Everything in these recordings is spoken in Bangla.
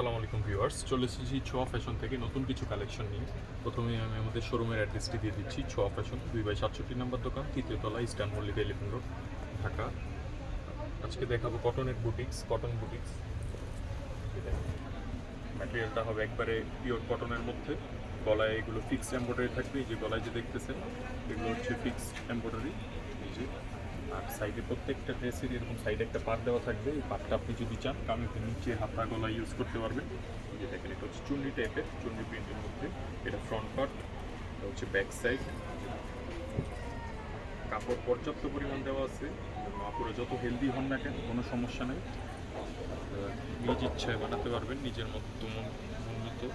আসসালামু আলাইকুম ভিউয়ার্স, চলে এসেছি ছোয়া ফ্যাশন থেকে নতুন কিছু কালেকশন নিয়ে। প্রথমে আমি আমাদের শোরুমের অ্যাড্রেসটি দিয়ে দিচ্ছি, ছোয়া ফ্যাশন, দুই বাই সাতষট্টি নম্বর দোকান, তৃতীয় তলা eastern Mallika elephant road Dhaka. আজকে দেখাবো কটনের বুটিক্স কটন বুটিক্স ম্যাটেরিয়ালটা হবে একবারে পিওর কটনের মধ্যে। গলায় এগুলো ফিক্সড এম্ব্রয়ডারি থাকবে, এই যে গলায় যে দেখতেছেন, এগুলো হচ্ছে ফিক্সড এম্ব্রয়ডারি এই যে আর সাইডে প্রত্যেকটা ড্রেসের এরকম সাইডে একটা পার্ট দেওয়া থাকবে। এই পার্টটা আপনি যদি চান কামিতে নিচে হাতা গলা ইউজ করতে পারবেন। এই যে দেখেন, এটা হচ্ছে চুন্নি টাইপের চুন্নি প্রিন্টের মধ্যে। এটা ফ্রন্ট পার্ট এটা হচ্ছে ব্যাক সাইড কাপড় পর্যাপ্ত পরিমাণ দেওয়া আছে। কাপড়ে যত হেলদি হন না কেন, কোনো সমস্যা নেই। নিজ ইচ্ছায় বানাতে পারবেন, নিজের মতো মতো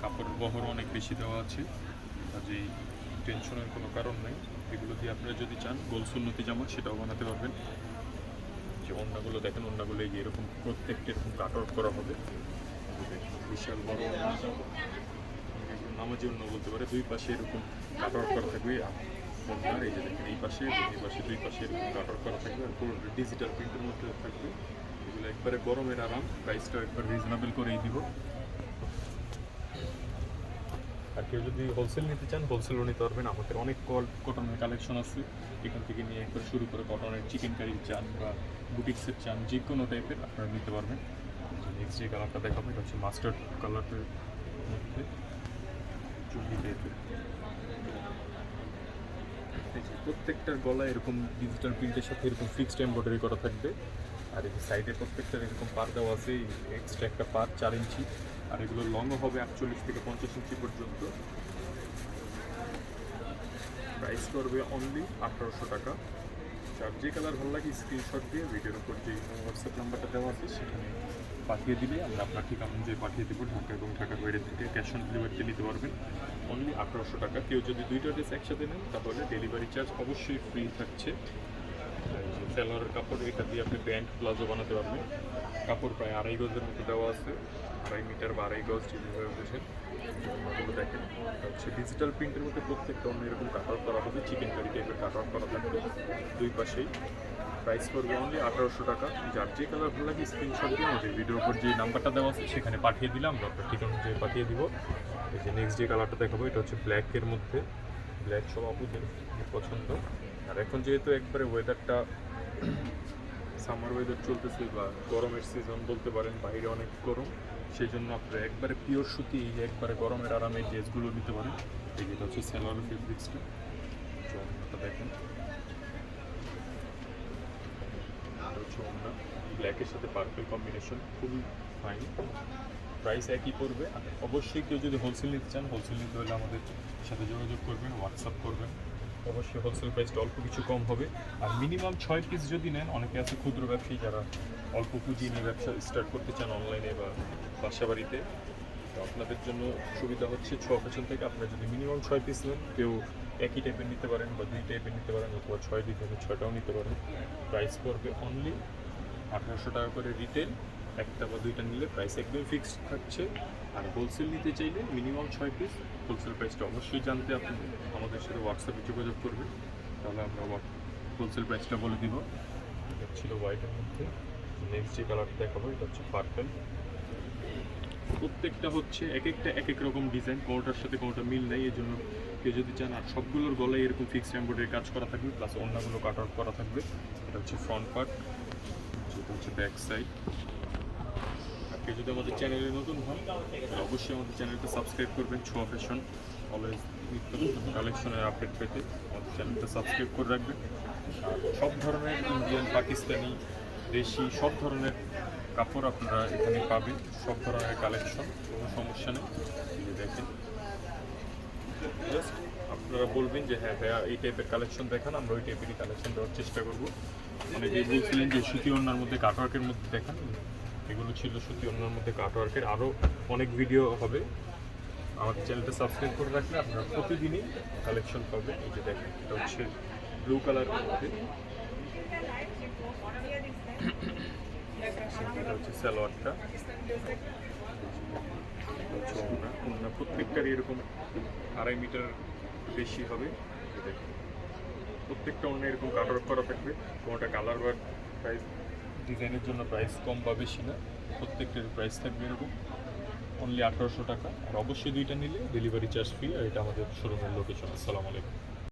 কাপড়ের বহর অনেক বেশি দেওয়া আছে। কাজেই টেনশনের কোনো কারণ নেই। এগুলো দিয়ে আপনারা যদি চান, গোল সুন্নতি জামা সেটাও বানাতে পারবেন। যে অন্যগুলো দেখেন, অন্যগুলো এই এরকম প্রত্যেকটা এরকম কাট আউট করা হবে। বিশাল বড়। নামাজি অন্য বলতে পারে, দুই পাশে এরকম কাট আউট করা থাকবে। ওড়নার এই যে দেখেন, এই পাশে এই পাশে, দুই পাশে এরকম কাট আউট করা থাকবে। আর পুরো ডিজিটাল প্রিন্টের মধ্যে থাকবে। এগুলো একবারে গরমের আরাম প্রাইসটাও একবার রিজনেবল করেই দিব। আর কেউ যদি হোলসেল নিতে চান হোলসেলও নিতে পারবেন। আমাদের অনেক কল কটনের কালেকশন আছে। এখান থেকে নিয়ে একবার শুরু করে কটনের চিকেন কারি চান বা বুটিক্সের চান, যে কোনো টাইপের আপনারা নিতে পারবেন। নেক্সট যে কালারটা দেখাবো, এটা হচ্ছে মাস্টার্ড কালারের মধ্যে চুল্লি টাইপের প্রত্যেকটার গলায় এরকম ডিজিটাল প্রিন্টের সাথে এরকম ফিক্সড এমব্রয়ডারি করা থাকবে। আর এই সাইডে প্রত্যেকটার এরকম পার দেওয়া আছে এক্সট্রা একটা পার চার ইঞ্চি, আর এগুলো লংও হবে আটচল্লিশ থেকে পঞ্চাশ ইঞ্চি পর্যন্ত। প্রাইস করবে অনলি আঠারোশো টাকা। যার যে কালার ভালো লাগে স্ক্রিনশট দিয়ে ভিডিওর উপর যে হোয়াটসঅ্যাপ নাম্বারটা দেওয়া আছে, সেখানে পাঠিয়ে দিলে আমরা আপনার ঠিকানা অনুযায়ী পাঠিয়ে দেবো, ঢাকা এবং ঢাকার বাইরে থেকে ক্যাশ অন ডেলিভারিতে নিতে পারবেন। অনলি আঠারোশো টাকা। কেউ যদি দুইটা ড্রেস একসাথে নেন, তাহলে ডেলিভারি চার্জ অবশ্যই ফ্রি থাকছে। সেলোয়ারের কাপড়, এটা দিয়ে আপনি প্যান্ট, প্লাজো বানাতে পারবেন। কাপড় প্রায় আড়াই গজের মতো দেওয়া আছে। আড়াই মিটার বা আড়াই গজ যেভাবে বুঝেন। ওগুলো দেখেন। হচ্ছে ডিজিটাল প্রিন্টের মধ্যে প্রত্যেকটা অন্য এরকম কাট আউট করা হবে। চিকেন কারি টাইপের কাট আউট করা থাকবে। দুই পাশেই। প্রাইস করবে অনলি আঠারোশো টাকা। যার যে কালার ভালো লাগে স্ক্রিনশট দিয়ে আমাদের ভিডিওর উপর যে নাম্বারটা দেওয়া আছে, সেখানে পাঠিয়ে দিলাম। আমরা আপনার ঠিকানা অনুযায়ী পাঠিয়ে দিব। এই যে নেক্সট যে কালারটা দেখাবো, এটা হচ্ছে ব্ল্যাকের মধ্যে। ব্ল্যাক সব আপুদের পছন্দ। আর এখন যেহেতু একবারে ওয়েদারটা সামার ওয়েদার চলতেছে বা গরমের সিজন বলতে পারেন, বাইরে অনেক গরম সেই জন্য আপনারা একবারে পিওর সুতি একবারে গরমের আরামে ড্রেসগুলো নিতে পারেন। এই হচ্ছে স্যালোয়ার ফেব্রিক্সটা চমকটা দেখেন। এটা হচ্ছে ব্ল্যাকের সাথে পার্পল কম্বিনেশন খুবই ফাইন প্রাইস একই পড়বে, আর অবশ্যই কেউ যদি হোলসেল নিতে চান হোলসেল নিতে হলে আমাদের সাথে যোগাযোগ করবেন হোয়াটসঅ্যাপ করবেন। অবশ্যই হোলসেল প্রাইসটা অল্প কিছু কম হবে। আর মিনিমাম ছয় পিস যদি নেন, অনেকে আছে ক্ষুদ্র ব্যবসায়ী যারা অল্প পুঁজি নিয়ে ব্যবসা স্টার্ট করতে চান অনলাইনে বা বাসা বাড়িতে তো আপনাদের জন্য সুবিধা হচ্ছে ছ পেছন থেকে আপনারা যদি মিনিমাম ছয় পিস নেন, কেউ একই টাইপের নিতে পারেন বা দুই টাইপের নিতে পারেন অথবা ছয় দিতে হবে ছয়টাও নিতে পারেন। প্রাইস পড়বে অনলি আঠারোশো টাকা করে রিটেল একটা বা দুইটা নিলে প্রাইস একদম ফিক্সড থাকছে। আর হোলসেল নিতে চাইলে মিনিমাম ছয় পিস হোলসেল প্রাইসটা অবশ্যই জানতে আপনি আমাদের সাথে হোয়াটসঅ্যাপে যোগাযোগ করবেন। তাহলে আমরা হোলসেল প্রাইসটা বলে দিব। এটা ছিল হোয়াইটের মধ্যে। নেক্সট যে কালারটা দেখাবো, এটা হচ্ছে পার্পেল প্রত্যেকটা হচ্ছে এক একটা, এক এক রকম ডিজাইন কোনোটার সাথে কোনোটা মিল নেই এই জন্য কেউ যদি চান, আর সবগুলোর গলায় এরকম ফিক্সড এম্ব্রয়ডারি কাজ করা থাকবে প্লাস অন্যগুলো কাট আউট করা থাকবে। এটা হচ্ছে ফ্রন্ট পার্ট যেটা হচ্ছে ব্যাক সাইড কেউ যদি আমাদের চ্যানেলে নতুন হন, অবশ্যই আমাদের চ্যানেলটা সাবস্ক্রাইব করবেন ছোয়া ফ্যাশন অলওয়েজ নিত্য নতুন কালেকশনের আপডেট পেতে আমাদের চ্যানেলটা সাবস্ক্রাইব করে রাখবেন। আর সব ধরনের ইন্ডিয়ান পাকিস্তানি দেশি, সব ধরনের কাপড় আপনারা এখানে পাবেন, সব ধরনের কালেকশন কোনো সমস্যা নেই। দেখেন জাস্ট আপনারা বলবেন যে হ্যাঁ ভাইয়া, এই টাইপের কালেকশন দেখান, আমরা ওই টাইপেরই কালেকশন দেওয়ার চেষ্টা করব। অনেকেই বলছিলেন যে, সুতি ওনার মধ্যে কাটওয়ার্কের মধ্যে দেখান এগুলো ছিল সত্যি ওনার মধ্যে কাটওয়ার্কের আরও অনেক ভিডিও হবে। আমার চ্যানেলটা সাবস্ক্রাইব করে রাখলে আপনারা প্রতিদিনই কালেকশন পাবেন। এই যে দেখেন, এটা হচ্ছে ব্লু কালারের মধ্যে। এটা হচ্ছে ওড়না। প্রত্যেকটারই এরকম আড়াই মিটার বেশি হবে। প্রত্যেকটা অন্য এরকম কাটার করা থাকবে। কোনোটা কালার ওয়ার্ক প্রাইস ডিজাইনের জন্য প্রাইস কম বা বেশি না প্রত্যেকটার প্রাইস থাকবে এরকম। অনলি আঠারোশো টাকা। আর অবশ্যই দুইটা নিলে ডেলিভারি চার্জ ফ্রি আর এটা আমাদের শোরুমের লোকেশন আসসালামু আলাইকুম।